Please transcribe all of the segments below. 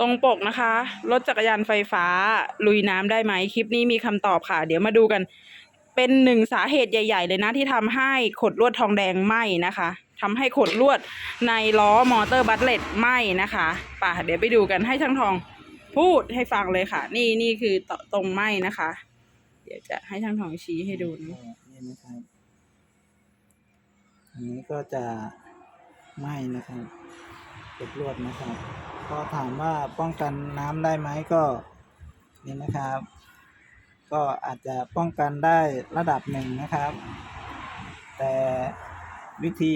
ตรงปกนะคะ รถจักรยานไฟฟ้าลุยน้ำได้ไหมคลิปนี้มีคำตอบค่ะ เดี๋ยวมาดูกัน เป็นหนึ่งสาเหตุใหญ่ ๆ เลยนะที่ทำให้ขดลวดทองแดงไหม้นะคะทำให้ขดลวดในล้อมอเตอร์บัตเลตไหม้นะคะป่ะเดี๋ยวไปดูกันให้ช่างทองพูดให้ฟังเลยค่ะ นี่นี่คือตตรงไหม้นะคะ เดี๋ยวจะให้ช่างทองชี้ให้ดูนะนี่นะครับอันนี้ก็จะไหม้นะครับติดลวดนะครับ ก็ถามว่าป้องกันน้ำได้ไหมก็นี่นะครับ ก็อาจจะป้องกันได้ระดับหนึ่งนะครับ แต่วิธี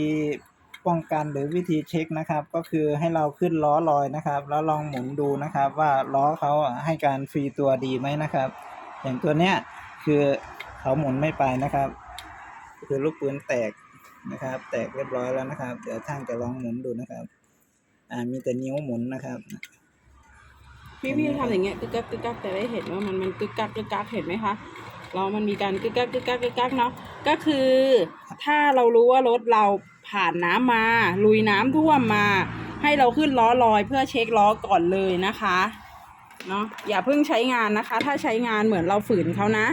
ป้องกันหรือวิธีเช็คนะครับ ก็คือให้เราขึ้นล้อลอยนะครับ แล้วลองหมุนดูนะครับ ว่าล้อเขาให้การฟรีตัวดีไหมนะครับ อย่างตัวเนี้ยคือเขาหมุนไม่ไปนะครับ คือลูกปืนแตกนะครับ แตกเรียบร้อยแล้วนะครับ เดี๋ยวช่างจะลองหมุนดูนะครับ อ่ามีแต่นิ้วหมุนนะครับ พี่พี่ทำอย่างเงี้ยกึกกักกึกกักแต่ได้เห็นว่ามันมันกึกกักกึกกักเห็นไหมคะเรามันมีการกึกกักกึกกักกึกกักเนาะก็คือถ้าเรารู้ว่ารถเราผ่านน้ำมา ลุยน้ำท่วมมา ให้เราขึ้นล้อลอยเพื่อเช็คล้อก่อนเลยนะคะเนาะอย่าเพิ่งใช้งานนะคะ ถ้าใช้งานเหมือนเราฝืนเขานะ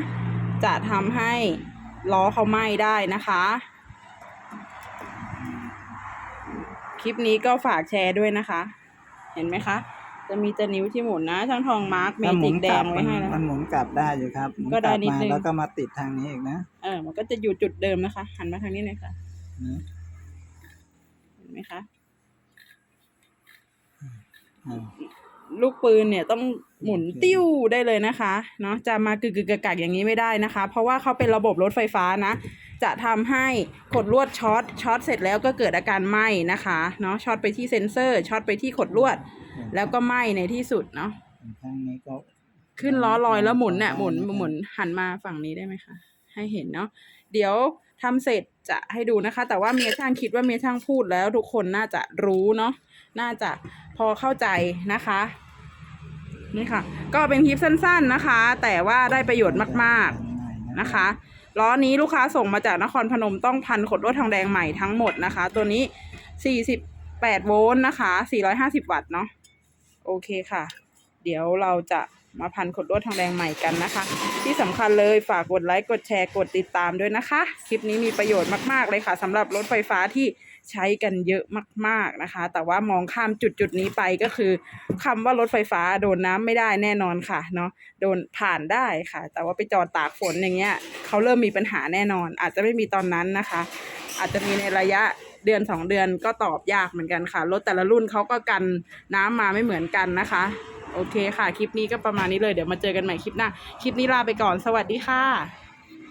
จะทำให้ล้อเขาไหม้ได้นะคะ คลิปนี้ก็ฝากแชร์ด้วยนะคะ เห็นไหมคะ จะมีจะนิ้วที่หมุนนะช่างทองมาร์กเมถ้าหมุจินกแดกลังบไว้มันให้แล้ว มันหมุนกลับได้อยู่ครับหมุนก็กได้ลับนิดมานึงแล้วก็มาติดทางนี้อีกนะเออ มันก็จะอยู่จุดเดิมนะคะ หันมาทางนี้หน่อยค่ะ นะเห็นไหมคะ อ่าลูกปืนเนี่ยต้องหมุนติ้วได้เลยนะคะ เนาะจะมากึกกึกกักกักอย่างนี้ไม่ได้นะคะ เพราะว่าเขาเป็นระบบรถไฟฟ้านะ จะทำให้ขดลวดช็อตช็อตเสร็จแล้วก็เกิดอาการไหม้นะคะเนาะช็อตไปที่เซ็นเซอร์ช็อตไปที่ขดลวด แล้วก็ไหม้ในที่สุดเนาะข้างนี้ก็ขึ้นล้อลอยแล้วหมุนเนี่ยหมุนหมุนหันมาฝั่งนี้ได้ไหมคะ ให้เห็นเนาะเดี๋ยวทำเสร็จจะให้ดูนะคะ แต่ว่าเมียช่างคิดว่าเมียช่างพูดแล้วทุกคนน่าจะรู้เนาะน่าจะพอเข้าใจนะคะนี่ค่ะ ก็เป็นคลิปสั้น ๆนะคะ แต่ว่าได้ประโยชน์มาก ๆนะคะ ล้อนี้ลูกค้าส่งมาจากนครพนมต้องพันขดลวดทองแดงใหม่ทั้งหมดนะคะ ตัวนี้ 48 โวลต์นะคะ 450 วัตต์เนาะโอเคค่ะ เดี๋ยวเราจะมาพันขดลวดทองแดงใหม่กันนะคะ ที่สำคัญเลยฝากกดไลค์กดแชร์กดติดตามด้วยนะคะ คลิปนี้มีประโยชน์มาก ๆ เลยค่ะสำหรับรถไฟฟ้าที่ใช้กันเยอะมาก ๆนะคะ แต่ว่ามองข้ามจุดจุดนี้ไปก็คือคำว่ารถไฟฟ้าโดนน้ำไม่ได้แน่นอนค่ะเนาะโดนผ่านได้ค่ะ แต่ว่าไปจอดตากฝนอย่างเงี้ยเขาเริ่มมีปัญหาแน่นอน อาจจะไม่มีตอนนั้นนะคะ อาจจะมีในระยะเดือนสองเดือนก็ตอบยากเหมือนกันค่ะ รถแต่ละรุ่นเขาก็กันน้ำมาไม่เหมือนกันนะคะ โอเคค่ะ คลิปนี้ก็ประมาณนี้เลย เดี๋ยวมาเจอกันใหม่คลิปหน้า คลิปนี้ลาไปก่อน สวัสดีค่ะ